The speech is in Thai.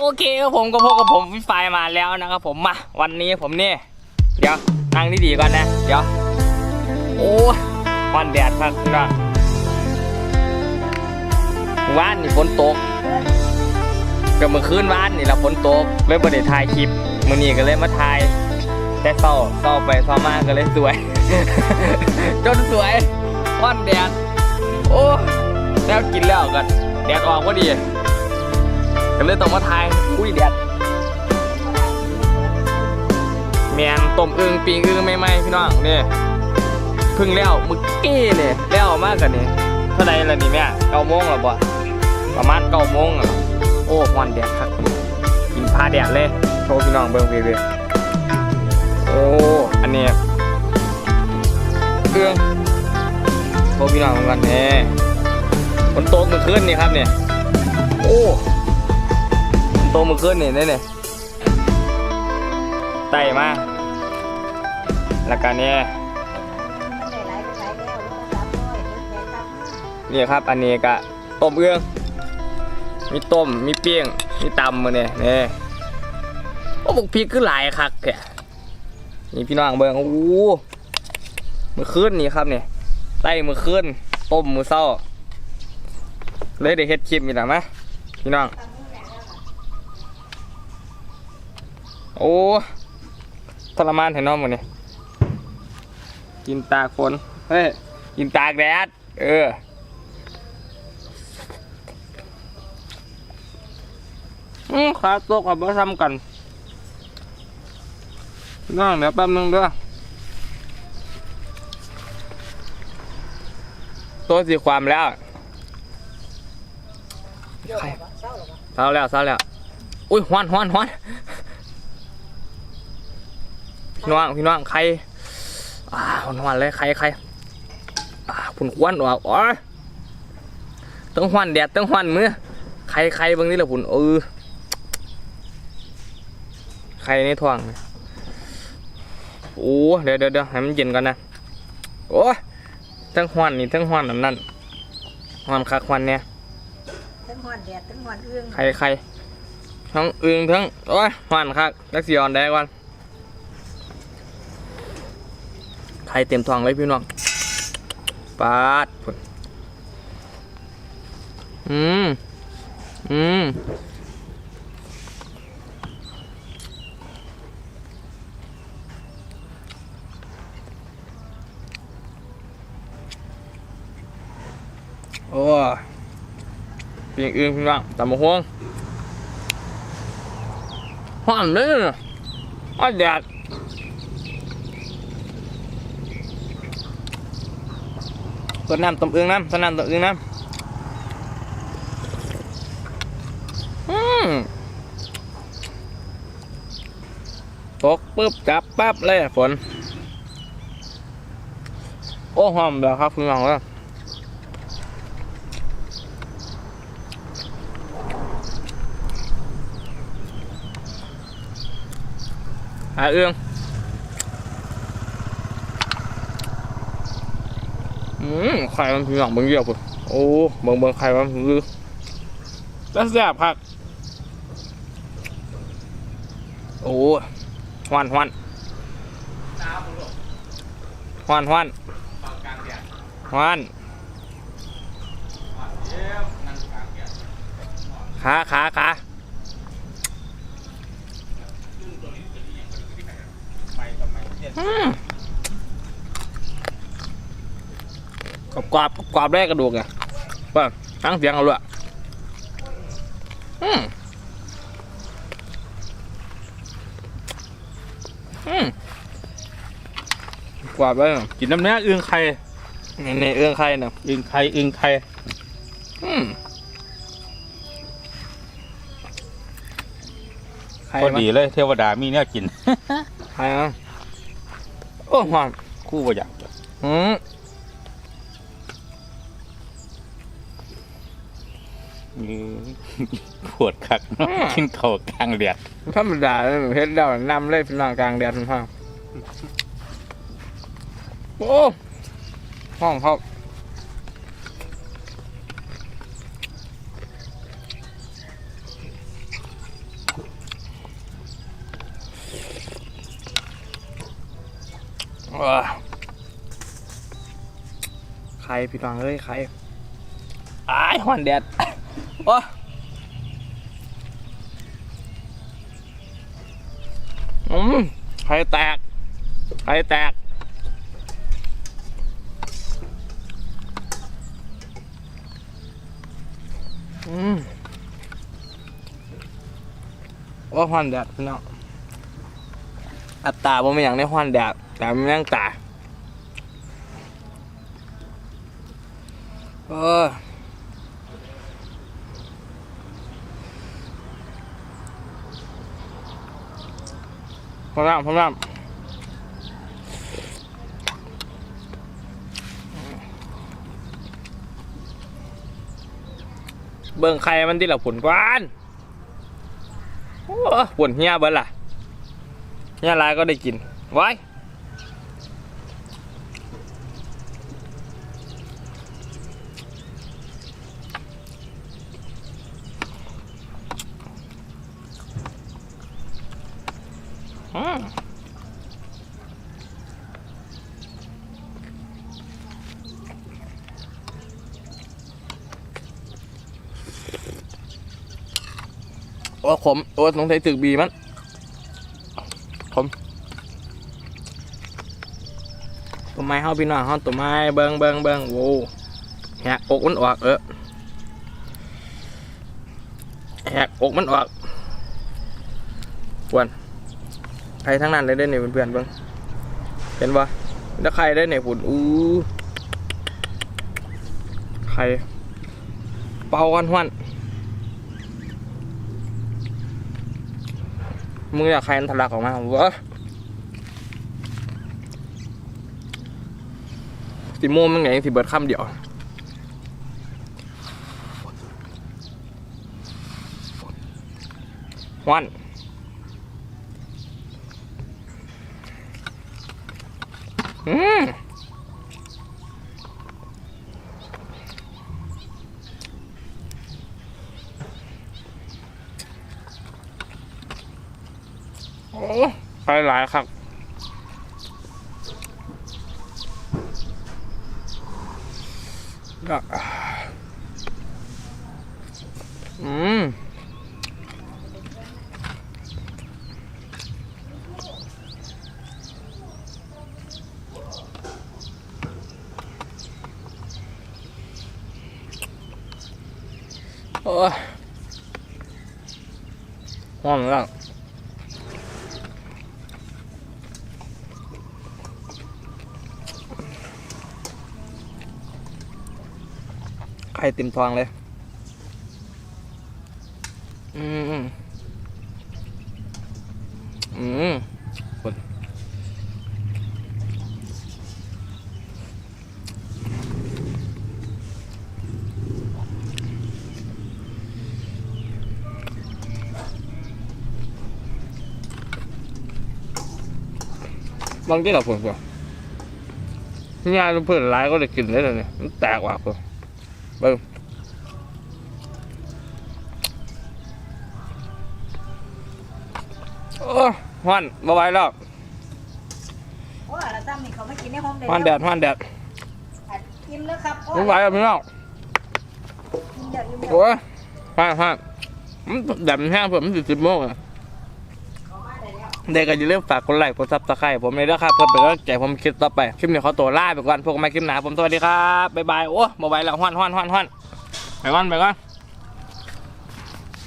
โอเคครับผมก็พบกับผมฟิไฟมาแล้วนะครับผมมาวันนี้ผมเนี่เดี๋ยวนั่งดีๆก่อนนะ เดี๋ยว โอ้วันแดดมากนะว่านนี่ฝนตกก็เมื่อคืนว่านนี่ละฝนตกเลยบ่ได้ถ่ายคลิปมื้อนี้ก็เลยมาถ่ายแต่เศร้าเศร้าไปเศร้ามาก็เลยสวย จนสวยวันแดดโอ้แล้วกินแล้วกันแดดออกพอดี ก็เลยต้องมาทายอุ้ยเด็ดแมนต้มอึงปีงอึงใหม่ๆพี่น้องนี่พึ่งแล้วมึกกี้นี่แล้วมากกันนี่เท่าไรละนี่แม่เก้าโมงแล้วบ่ประมาณเก้าโมงล้วโอ้วันแดดครับกินพาแดดเลยโชว์พี่น้องเบิ่งเวยๆโอ้อันนี้เครื่องโชว์พี่น้องกันแน่ฝนตกเมื่อคืนนี่ครับเนี่ยโอ้ โตมือขึ้นนี่นี่นี่ไต่มาแล้วกันเนี่ยนี่ครับ อันนี้ก็ต้มเอื้อง มีต้ม มีเปี้ยง มีตำมือเนี่ยนี่โอ้บุกพริกคือหลายคักแกนี่พี่น้องเบิ่งโอ้หมือขึ้นนี่ครับเนี่ยไต่มือขึ้นต้มมือเศร้า เลยได้เฮ็ดคลิปนี่แหละมะพี่น้อง โอ้ทรมานแถนอมหมดเนี่ยกินตากฝนเฮ้ยกินตากแดดเอออืมขาตกกับบ่ซ้ำกันนั่งเดี๋ยวแป๊บนึงเด้อตัวสีความแล้วใครเศร้าแล้วเศร้าแล้ว อุ้ยฮวนฮวนฮวนพี่ น้องพี่น้องใครอ่าฮวนฮวนเลยใครใครอ่าผุนควันว่ะอ๋อต้องฮวนแดดต้องฮวนมือใครใครเบางนี่แหละผุนเออใครในท้องเนี่ยโอ้เดี๋ยวเดี๋ยวเดี๋ยวให้มันเย็นก่อนนะโอ้ยทั้งฮวนนี่ทั้งฮวนนั่นนั่นฮวนคักฮวนเนี่ยทั้งหอนแดดทั้งหอนเอื้องใครใครทั้งอึงทั้งโอ้ยหวานครับนักสีออนได้ก่อน ใครเต็มท้องเลยพี่น้องปาดอืม อืม โอ้ยเปียงอื่นพี่น้องตำมะฮวงหอมเลยนะอ้อแดด ต้นน้ำต้มอึ่งน้ำต้นน้ำต้มอึ่งน้ำอืมตกปุ๊บจับปั๊บเลยฝน โอ้หอมแบบครับพี่น้องเลยหาเอื้อง อืมไข่มันพี่น้องเบิ่งเดียวพุ่นโอ้เบิ่งเบิ่งไข่มันลือแล้วแซ่บคักโอ้หวานหวานหวานหวานหวานขาขาขาอืม กรอบกรอบกรอบแรกกระดูกไงว่าตั้งเสียงเอาเลยอืมอืมกรอบเลยกินน้ำเนื้ออึ่งไข่นี่นี่เอื้องไข่เนาะอึ่งไข่อึ่งไข่อืมไข่พอมันดีเลยเทวดามีเนี่ยกินไข่มันโอ้หวานคู่บ่อยากอืม ปวดคักเนาะกินข้าวกลางแดดธรรมดาเลยเฮ็ดเล้วนำเลยพี่น้องกลางแดดพี่น้องโอ้ห้องครับใครพี่น้องเอ้ยใครไอ้หอนแดดโอ้ อืมไข่แตก ไข่แตก อืมว่าฮอนแดดพี่น้องอัตตาผมไม่อย่างในฮอนแดดแต่ไม่นั่งตาเออ พร้อมแล้วพร้อมแล้วเบิ่งใครมันที่ละผลกวานโอ้ผลเฮียเบิ้ลล่ะเฮียลายก็ได้กินไว้อืม โอ้ขมโอ้สงสัยตึกบีมันขมต้นไม้เฮาพี่น้องเฮาต้นไม้เบิ่งเบิ่งเบิ่งโว้แหกอกมันออกเออแหกอกมันออกปวนใครทั้งนั้นเลยเด้เนี่ยเพื่อนๆเบิ่งเห็นปะแล้วใครได้เนี่ยฝุ่นอู้ใครเป่ากันหวัน มึงอยากใครมันทะลักออกมาวะสิโมมันไงสิเบิดคำเดียววันอืม โอ้ไปหลายครับอืมโอ้ยห้องแล้ว ไข่เต็มทองเลย อืม อืมอืมกดบางที่เราผลกว่านี่ยาเพื่อนร้ายก็เลยกินได้เลยเนี่ยมันแตกว่ะเพื่อน เบิ้งโอ้ฮอนบ่ไหวแล้วโอ้เราตั้มนี่เขาไม่กินในห้องฮอนแดดฮอนแดดกินแล้วครับโอ้บ่ไหวแล้วพี่น้องกินเยอะอยู่เยโอ้อะยฮอนฮอนมันแดดมันแห้งผมมันสิบสิบโมงอะ เขามาได้แล้ว เด็กก็อย่าลืมฝากกดไลค์กดซับสไครต์ผมเลยนะครับเพื่อเป็นกำลังใจผมคลิปต่อไป คลิปนี้ขอตัวลาไปก่อนพวกม่คลิปหนาผมสวัสดีครับบ๊ายบายโอ้บ่ไหวแล้วฮอนฮอนฮอนฮอนไปก่อนไปก่อน